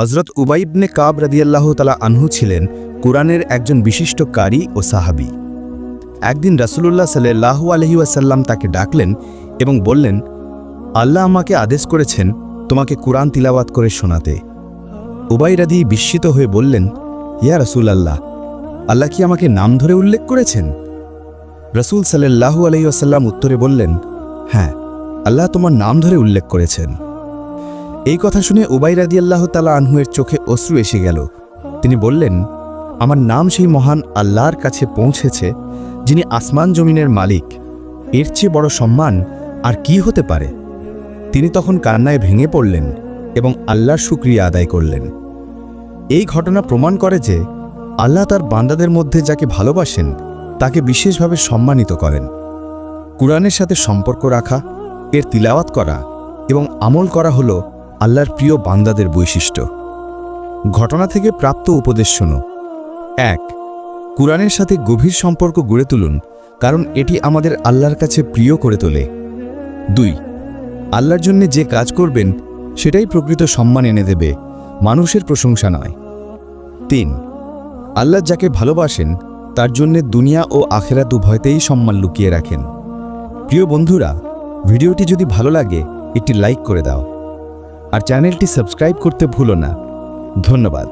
হজরত উবাইবনে কাব রাদিয়াল্লাহ তালা আনহু ছিলেন কোরআনের একজন বিশিষ্ট কারি ও সাহাবি। একদিন রাসূলুল্লাহ সাল্লাহু আলহি ওয়াসাল্লাম তাকে ডাকলেন এবং বললেন, আল্লাহ আমাকে আদেশ করেছেন তোমাকে কোরআন তিলাওয়াত করে শোনাতে। উবাই রাদি বিস্মিত হয়ে বললেন, ইয়া রসুল আল্লাহ আল্লাহ কি আমাকে নাম ধরে উল্লেখ করেছেন? রসুল সাল্লাহু আলহি আসাল্লাম উত্তরে বললেন হ্যাঁ আল্লাহ তোমার নাম ধরে উল্লেখ করেছেন। এই কথা শুনে উবাই রাদি আল্লাহ তালা আনহুয়ের চোখে অশ্রু এসে গেল। তিনি বললেন, আমার নাম সেই মহান আল্লাহর কাছে পৌঁছেছে, যিনি আসমান জমিনের মালিক। এর চেয়ে বড় সম্মান আর কি হতে পারে? তিনি তখন কান্নায় ভেঙে পড়লেন এবং আল্লাহর শুক্রিয়া আদায় করলেন। এই ঘটনা প্রমাণ করে যে আল্লাহ তার বান্দাদের মধ্যে যাকে ভালোবাসেন, তাকে বিশেষভাবে সম্মানিত করেন। কুরআনের সাথে সম্পর্ক রাখা, এর তিলাওয়াত করা এবং আমল করা হল আল্লাহর প্রিয় বান্দাদের বৈশিষ্ট্য। ঘটনা থেকে প্রাপ্ত উপদেশ শোনো। এক, কুরআনের সাথে গভীর সম্পর্ক গড়ে তুলুন, কারণ এটি আমাদের আল্লাহর কাছে প্রিয় করে তোলে। দুই, আল্লাহর জন্য যে কাজ করবেন, সেটাই প্রকৃত সম্মান এনে দেবে, মানুষের প্রশংসা নয়। তিন, আল্লাহ যাকে ভালোবাসেন, তার জন্য দুনিয়া ও আখেরাত উভয়তেই সম্মান লুকিয়ে রাখেন। প্রিয় বন্ধুরা, ভিডিওটি যদি ভালো লাগে, একটি লাইক করে দাও। আর চ্যানেলটি সাবস্ক্রাইব করতে ভুলো না ধন্যবাদ